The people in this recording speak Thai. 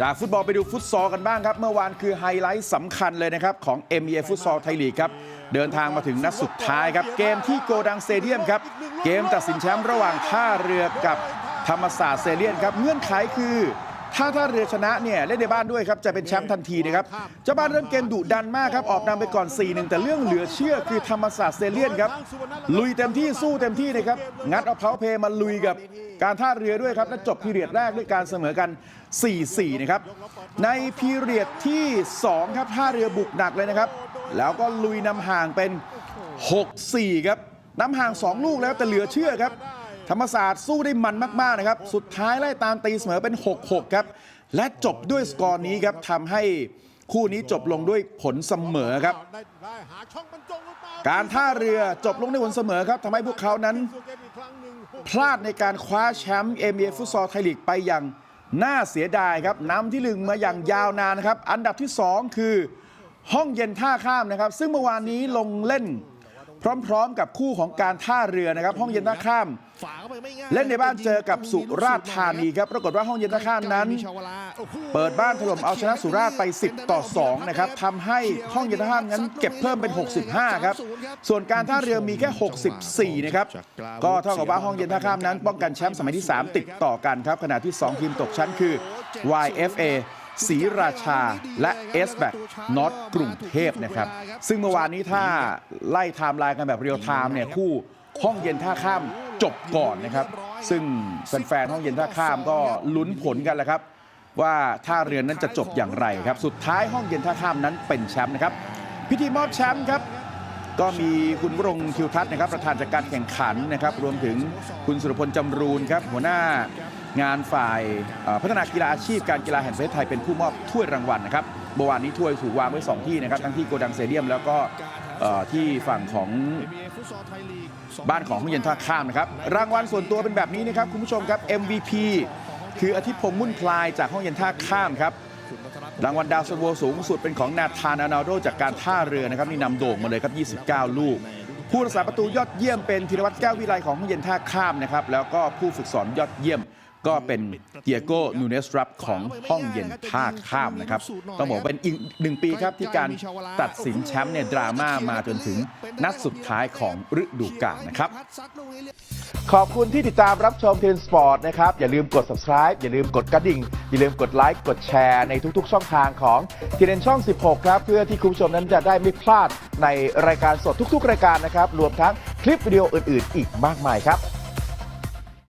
จากฟุตบอลไปดูฟุตซอลกันบ้างครับ เมื่อวานคือไฮไลท์สำคัญเลยนะครับ ของ m อ a ฟุตซอลไทยลีกครับ เดินทางมาถึงนัดสุดท้ายครับ เกมที่โกดังสเตเดียมครับ เกมตัดสินแชมป์ระหว่างท่าเรือกับธรรมศาสตร์เซเลียนครับ เงื่อนไขคือ ถ้าท่าเรือชนะเนี่ยเล่นในบ้านด้วยครับจะเป็นแชมป์ทันทีนะครับเจ้าบ้านเริ่มเกมดุดันมากครับออกนำไปก่อน 4-1 แต่เรื่องเหลือเชื่อคือธรรมศาสตร์เซเลียนครับลุยเต็มที่สู้เต็มที่นะครับงัดเอาเพาเพย์มาลุยกับการท่าเรือด้วยครับและจบพีเรียดแรกด้วยการเสมอกัน 4-4 นะครับในพีเรียดที่ 2 ครับท่าเรือบุกหนักเลยนะครับ แล้วก็ลุยนำห่างเป็น 6-4 ครับนำห่าง 2 ลูกแล้วแต่เหลือเชื่อครับ ธรรมศาสตร์สู้ได้มันมากๆนะครับ สุดท้ายไล่ตามตีเสมอเป็น 6-6 ครับ และจบด้วยสกอร์นี้ครับทำให้คู่นี้จบลงด้วยผลเสมอครับ การท่าเรือจบลงในผลเสมอครับทำให้พวกเขานั้น พลาดในการคว้าแชมป์เอเมียฟุตซอลไทยลีกไปอย่างน่าเสียดายครับนำที่หนึ่งมาอย่างยาวนานนะครับ อันดับที่ 2 คือ ห้องเย็นท่าข้ามนะครับ ซึ่งเมื่อวานนี้ลงเล่น พร้อมๆ กับคู่ของการท่าเรือนะครับ ห้องเย็นท่าข้าม เล่นในบ้านเจอกับสุราษฎร์ธานีครับ ปรากฏว่าห้องเย็นท่าข้ามนั้น เปิดบ้านถล่มเอาชนะสุราษฎร์ไป 10 ต่อ 2 นะครับทำให้ห้องเย็นท่าข้ามนั้นเก็บเพิ่มเป็น 65 ครับ ส่วนการท่าเรือมีแค่ 64 นะครับ ก็เท่ากับว่าห้องเย็นท่าข้ามนั้น ป้องกันแชมป์สมัยที่ 3 ติดต่อกันครับขณะที่ 2 ทีมตกชั้นคือ YFA ศรีราชาและ s b a c นอตกรุงเทพนะครับ ซึ่งเมื่อวานนี้ถ้าไล่ไทม์ไลน์กันแบบเรียลไทม์เนี่ยคู่ห้องเย็นท่าข้ามจบก่อนนะครับ ซึ่งแฟนๆห้องเย็นท่าข้ามก็ลุ้นผลกันแหละครับ ว่าท่าเรือนั้นจะจบอย่างไรครับ สุดท้ายห้องเย็นท่าข้ามนั้นเป็นแชมป์นะครับ พิธีมอบแชมป์ครับก็มีคุณวรงคิวทัศน์นะครับประธานจัดการแข่งขันนะครับ รวมถึงคุณสุรพลจำรูนครับ หัวหน้า งานฝ่ายพัฒนากีฬาอาชีพการกีฬาแห่งประเทศไทยเป็นผู้มอบถ้วยรางวัลนะครับเมื่อวานนี้ถ้วยถูกวางไว้2ที่นะครับทั้งที่โกดังเตเดียมแล้วก็ที่ฝั่งของบ้านของห้องเย็นท่าข้ามนะครับรางวัลส่วนตัวเป็นแบบนี้นะครับคุณผู้ชมครับ MVP คืออาทิตย์พงษ์มุ่นพลายจากห้องเย็นท่าข้ามครับรางวัลดาวซันโวสูงสุดเป็นของนาธานอานาโดจากการท่าเรือนะครับนี่นำโด่งมาเลยครับ 29 ลูก ผู้รักษาประตูยอดเยี่ยมเป็นธีรวัตรแก้ววิไลของห้องเย็นท่าข้ามนะครับแล้วก็ผู้ฝึกสอนยอดเยี่ยม ก็เป็นเดียโก้นูเนสรับของห้องเย็นท่าข้ามนะครับ ต้องบอกเป็นอีกหนึ่งปีครับที่การตัดสินแชมป์เนี่ยดราม่ามาจนถึงนัดสุดท้ายของฤดูกาลนะครับ ขอบคุณที่ติดตามรับชมเทนสปอร์ตนะครับ อย่าลืมกด subscribe อย่าลืมกดกระดิ่ง อย่าลืมกดไลค์กดแชร์ในทุกๆ ช่องทางของทีเนช่อง 16 ครับ เพื่อที่คุณผู้ชมนั้นจะได้ไม่พลาดในรายการสดทุก ๆ รายการนะครับ รวมทั้งคลิปวิดีโออื่น ๆ อีกมากมายครับ